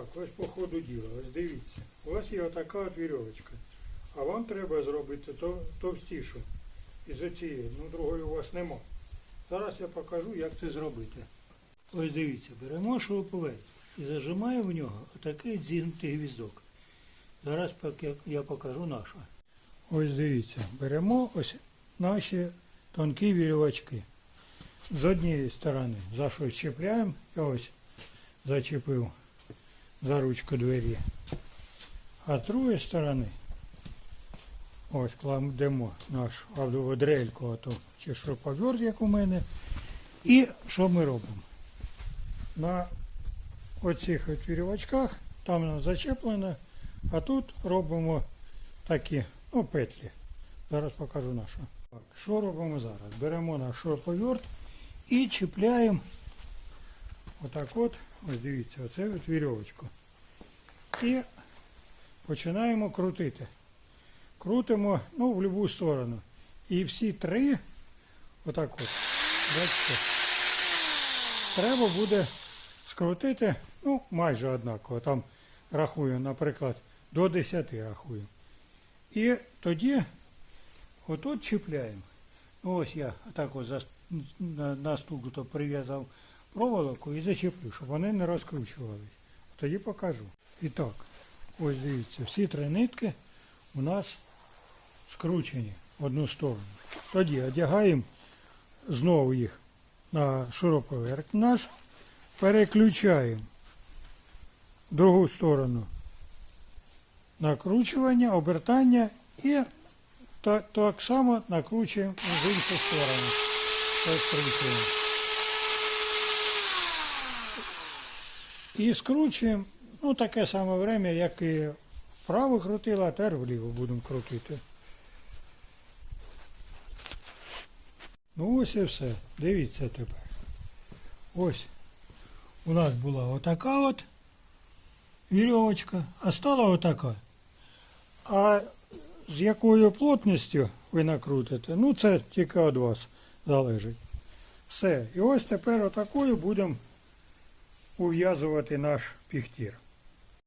Так, ось по ходу діла, ось дивіться. У вас є отака от вірьовочка. А вам треба зробити то, товстішу. Із оцієї, ну другої у вас нема. Зараз я покажу, як це зробити. Ось дивіться, беремо шуруповерт і зажимаємо в нього отакий зігнутий гвіздок. Зараз я- покажу нашу. Ось дивіться, беремо ось наші тонкі вірьовочки. З однієї сторони за що чіпляємо, я ось зачепив за ручку двері. А з другої сторони ось кладемо наш або дрельку, ото, чи шуруповерт, як у мене. І що ми робимо? На оцих от вірьовочках, там воно зачеплено, а тут робимо такі ну, петлі. Зараз покажу нашу. Так, що робимо зараз? Беремо наш шуруповерт і чіпляємо отак от, ось дивіться, оце от вірьовочку. І починаємо крутити. Крутимо ну, в будь-яку сторону. І всі три, отак от, бачите, треба буде скрутити, ну, майже однаково. Там рахую, наприклад, до 10 рахую. І тоді отут чіпляємо. Ну ось я так ось зас- на, на стук прив'язав проволоку і зачеплю, щоб вони не розкручувались. Тоді покажу. І так, ось дивіться, всі три нитки у нас скручені в одну сторону. Тоді одягаємо знову їх на шуруповерт наш, переключаємо в другу сторону накручування, обертання і так, само накручуємо з іншу сторону. Розкручуємо. І скручуємо, ну таке саме время, як і вправо крутила, а тепер вліво будемо крутити. Ну ось і все. Дивіться тепер. Ось у нас була отака от вірьовочка, а стала отака. А з якою плотністю ви накрутите, ну це тільки від вас залежить. Все. І ось тепер отакою будемо ув'язувати наш піхтір.